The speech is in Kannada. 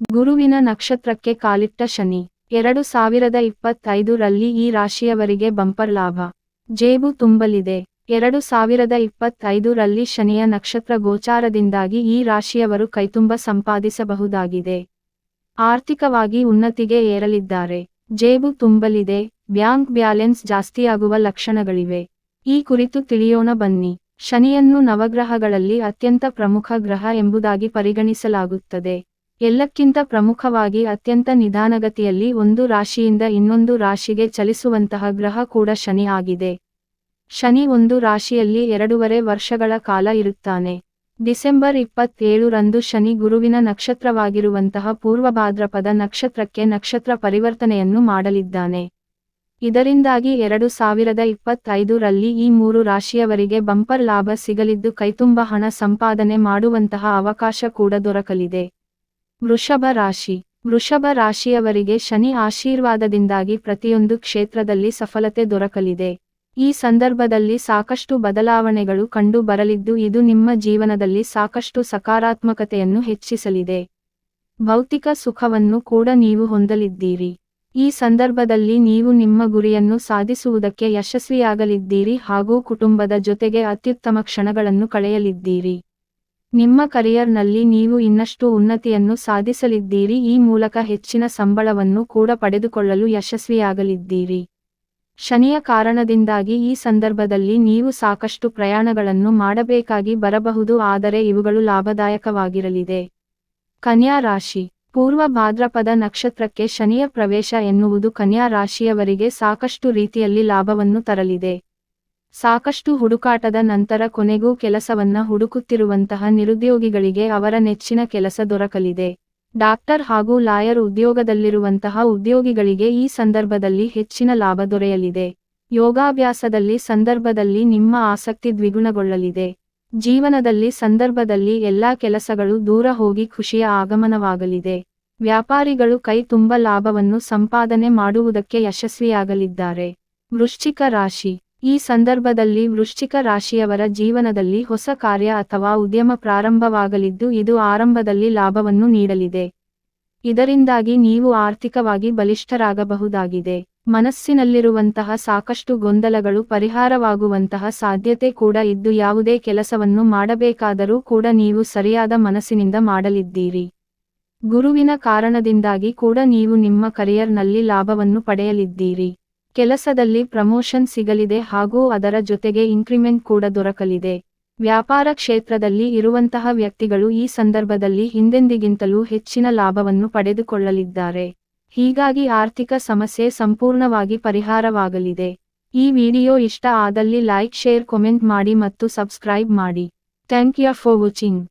ಗುರುವಿನ ನಕ್ಷತ್ರಕ್ಕೆ ಕಾಲಿಟ್ಟ ಶನಿ. ಎರಡು ಸಾವಿರದ ಇಪ್ಪತ್ತೈದು ರಲ್ಲಿ ಈ ರಾಶಿಯವರಿಗೆ ಬಂಪರ್ ಲಾಭ. ಜೇಬು ತುಂಬಲಿದೆ. ಎರಡು ಸಾವಿರದ ಇಪ್ಪತ್ತೈದು ರಲ್ಲಿ ಶನಿಯ ನಕ್ಷತ್ರ ಗೋಚಾರದಿಂದಾಗಿ ಈ ರಾಶಿಯವರು ಕೈತುಂಬ ಸಂಪಾದಿಸಬಹುದಾಗಿದೆ. ಆರ್ಥಿಕವಾಗಿ ಉನ್ನತಿಗೆ ಏರಲಿದ್ದಾರೆ. ಜೇಬು ತುಂಬಲಿದೆ. ಬ್ಯಾಂಕ್ ಬ್ಯಾಲೆನ್ಸ್ ಜಾಸ್ತಿಯಾಗುವ ಲಕ್ಷಣಗಳಿವೆ. ಈ ಕುರಿತು ತಿಳಿಯೋಣ ಬನ್ನಿ. ಶನಿಯನ್ನು ನವಗ್ರಹಗಳಲ್ಲಿ ಅತ್ಯಂತ ಪ್ರಮುಖ ಗ್ರಹ ಎಂಬುದಾಗಿ ಪರಿಗಣಿಸಲಾಗುತ್ತದೆ. ಎಲ್ಲಕ್ಕಿಂತ ಪ್ರಮುಖವಾಗಿ ಅತ್ಯಂತ ನಿಧಾನಗತಿಯಲ್ಲಿ ಒಂದು ರಾಶಿಯಿಂದ ಇನ್ನೊಂದು ರಾಶಿಗೆ ಚಲಿಸುವಂತಹ ಗ್ರಹ ಕೂಡ ಶನಿ ಆಗಿದೆ. ಶನಿ ಒಂದು ರಾಶಿಯಲ್ಲಿ ಎರಡೂವರೆ ವರ್ಷಗಳ ಕಾಲ ಇರುತ್ತಾನೆ. ಡಿಸೆಂಬರ್ ಇಪ್ಪತ್ತೇಳರಂದು ಶನಿ ಗುರುವಿನ ನಕ್ಷತ್ರವಾಗಿರುವಂತಹ ಪೂರ್ವಭಾದ್ರಪದ ನಕ್ಷತ್ರಕ್ಕೆ ನಕ್ಷತ್ರ ಪರಿವರ್ತನೆಯನ್ನು ಮಾಡಲಿದ್ದಾನೆ. ಇದರಿಂದಾಗಿ ಎರಡು ಸಾವಿರದ ಇಪ್ಪತ್ತೈದು ರಲ್ಲಿ ಈ ಮೂರು ರಾಶಿಯವರಿಗೆ ಬಂಪರ್ ಲಾಭ ಸಿಗಲಿದ್ದು ಕೈತುಂಬ ಹಣ ಸಂಪಾದನೆ ಮಾಡುವಂತಹ ಅವಕಾಶ ಕೂಡ ದೊರಕಲಿದೆ. ವೃಷಭ ರಾಶಿ. ವೃಷಭ ರಾಶಿಯವರಿಗೆ ಶನಿ ಆಶೀರ್ವಾದದಿಂದಾಗಿ ಪ್ರತಿಯೊಂದು ಕ್ಷೇತ್ರದಲ್ಲಿ ಸಫಲತೆ ದೊರಕಲಿದೆ. ಈ ಸಂದರ್ಭದಲ್ಲಿ ಸಾಕಷ್ಟು ಬದಲಾವಣೆಗಳು ಕಂಡು ಬರಲಿದ್ದು ಇದು ನಿಮ್ಮ ಜೀವನದಲ್ಲಿ ಸಾಕಷ್ಟು ಸಕಾರಾತ್ಮಕತೆಯನ್ನು ಹೆಚ್ಚಿಸಲಿದೆ. ಭೌತಿಕ ಸುಖವನ್ನು ಕೂಡ ನೀವು ಹೊಂದಲಿದ್ದೀರಿ. ಈ ಸಂದರ್ಭದಲ್ಲಿ ನೀವು ನಿಮ್ಮ ಗುರಿಯನ್ನು ಸಾಧಿಸುವುದಕ್ಕೆ ಯಶಸ್ವಿಯಾಗಲಿದ್ದೀರಿ ಹಾಗೂ ಕುಟುಂಬದ ಜೊತೆಗೆ ಅತ್ಯುತ್ತಮ ಕ್ಷಣಗಳನ್ನು ಕಳೆಯಲಿದ್ದೀರಿ. ನಿಮ್ಮ ಕರಿಯರ್ನಲ್ಲಿ ನೀವು ಇನ್ನಷ್ಟು ಉನ್ನತಿಯನ್ನು ಸಾಧಿಸಲಿದ್ದೀರಿ, ಈ ಮೂಲಕ ಹೆಚ್ಚಿನ ಸಂಬಳವನ್ನು ಕೂಡ ಪಡೆದುಕೊಳ್ಳಲು ಯಶಸ್ವಿಯಾಗಲಿದ್ದೀರಿ. ಶನಿಯ ಕಾರಣದಿಂದಾಗಿ ಈ ಸಂದರ್ಭದಲ್ಲಿ ನೀವು ಸಾಕಷ್ಟು ಪ್ರಯಾಣಗಳನ್ನು ಮಾಡಬೇಕಾಗಿ ಬರಬಹುದು, ಆದರೆ ಇವುಗಳು ಲಾಭದಾಯಕವಾಗಿರಲಿದೆ. ಕನ್ಯಾ ರಾಶಿ. ಪೂರ್ವ ಭಾದ್ರಪದ ನಕ್ಷತ್ರಕ್ಕೆ ಶನಿಯ ಪ್ರವೇಶ ಎನ್ನುವುದು ಕನ್ಯಾ ರಾಶಿಯವರಿಗೆ ಸಾಕಷ್ಟು ರೀತಿಯಲ್ಲಿ ಲಾಭವನ್ನು ತರಲಿದೆ. ಸಾಕಷ್ಟು ಹುಡುಕಾಟದ ನಂತರ ಕೊನೆಗೂ ಕೆಲಸವನ್ನ ಹುಡುಕುತ್ತಿರುವಂತಹ ನಿರುದ್ಯೋಗಿಗಳಿಗೆ ಅವರ ನೆಚ್ಚಿನ ಕೆಲಸ ದೊರಕಲಿದೆ. ಡಾಕ್ಟರ್ ಹಾಗೂ ಲಾಯರ್ ಉದ್ಯೋಗದಲ್ಲಿರುವಂತಹ ಉದ್ಯೋಗಿಗಳಿಗೆ ಈ ಸಂದರ್ಭದಲ್ಲಿ ಹೆಚ್ಚಿನ ಲಾಭ ದೊರೆಯಲಿದೆ. ಯೋಗಾಭ್ಯಾಸದಲ್ಲಿ ಸಂದರ್ಭದಲ್ಲಿ ನಿಮ್ಮ ಆಸಕ್ತಿ ದ್ವಿಗುಣಗೊಳ್ಳಲಿದೆ. ಜೀವನದಲ್ಲಿ ಸಂದರ್ಭದಲ್ಲಿ ಎಲ್ಲಾ ಕೆಲಸಗಳು ದೂರ ಹೋಗಿ ಖುಷಿಯ ಆಗಮನವಾಗಲಿದೆ. ವ್ಯಾಪಾರಿಗಳು ಕೈ ತುಂಬ ಲಾಭವನ್ನು ಸಂಪಾದನೆ ಮಾಡುವುದಕ್ಕೆ ಯಶಸ್ವಿಯಾಗಲಿದ್ದಾರೆ. ವೃಶ್ಚಿಕ ರಾಶಿ. ಈ ಸಂದರ್ಭದಲ್ಲಿ ವೃಶ್ಚಿಕ ರಾಶಿಯವರ ಜೀವನದಲ್ಲಿ ಹೊಸ ಕಾರ್ಯ ಅಥವಾ ಉದ್ಯಮ ಪ್ರಾರಂಭವಾಗಲಿದ್ದು ಇದು ಆರಂಭದಲ್ಲಿ ಲಾಭವನ್ನು ನೀಡಲಿದೆ. ಇದರಿಂದಾಗಿ ನೀವು ಆರ್ಥಿಕವಾಗಿ ಬಲಿಷ್ಠರಾಗಬಹುದಾಗಿದೆ. ಮನಸ್ಸಿನಲ್ಲಿರುವಂತಹ ಸಾಕಷ್ಟು ಗೊಂದಲಗಳು ಪರಿಹಾರವಾಗುವಂತಹ ಸಾಧ್ಯತೆ ಕೂಡ ಇದ್ದು ಯಾವುದೇ ಕೆಲಸವನ್ನು ಮಾಡಬೇಕಾದರೂ ಕೂಡ ನೀವು ಸರಿಯಾದ ಮನಸ್ಸಿನಿಂದ ಮಾಡಲಿದ್ದೀರಿ. ಗುರುವಿನ ಕಾರಣದಿಂದಾಗಿ ಕೂಡ ನೀವು ನಿಮ್ಮ ಕರಿಯರ್ನಲ್ಲಿ ಲಾಭವನ್ನು ಪಡೆಯಲಿದ್ದೀರಿ. ಕೆಲಸದಲ್ಲಿ ಪ್ರಮೋಷನ್ ಸಿಗಲಿದೆ ಹಾಗೂ ಅದರ ಜೊತೆಗೆ ಇನ್ಕ್ರಿಮೆಂಟ್ ಕೂಡ ದೊರಕಲಿದೆ. ವ್ಯಾಪಾರ ಕ್ಷೇತ್ರದಲ್ಲಿ ಇರುವಂತಹ ವ್ಯಕ್ತಿಗಳು ಈ ಸಂದರ್ಭದಲ್ಲಿ ಹಿಂದೆಂದಿಗಿಂತಲೂ ಹೆಚ್ಚಿನ ಲಾಭವನ್ನು ಪಡೆದುಕೊಳ್ಳಲಿದ್ದಾರೆ. ಹೀಗಾಗಿ ಆರ್ಥಿಕ ಸಮಸ್ಯೆ ಸಂಪೂರ್ಣವಾಗಿ ಪರಿಹಾರವಾಗಲಿದೆ. ಈ ವಿಡಿಯೋ ಇಷ್ಟ ಆದಲ್ಲಿ ಲೈಕ್, ಶೇರ್, ಕಾಮೆಂಟ್ ಮಾಡಿ ಮತ್ತು ಸಬ್ಸ್ಕ್ರೈಬ್ ಮಾಡಿ. Thank you for watching.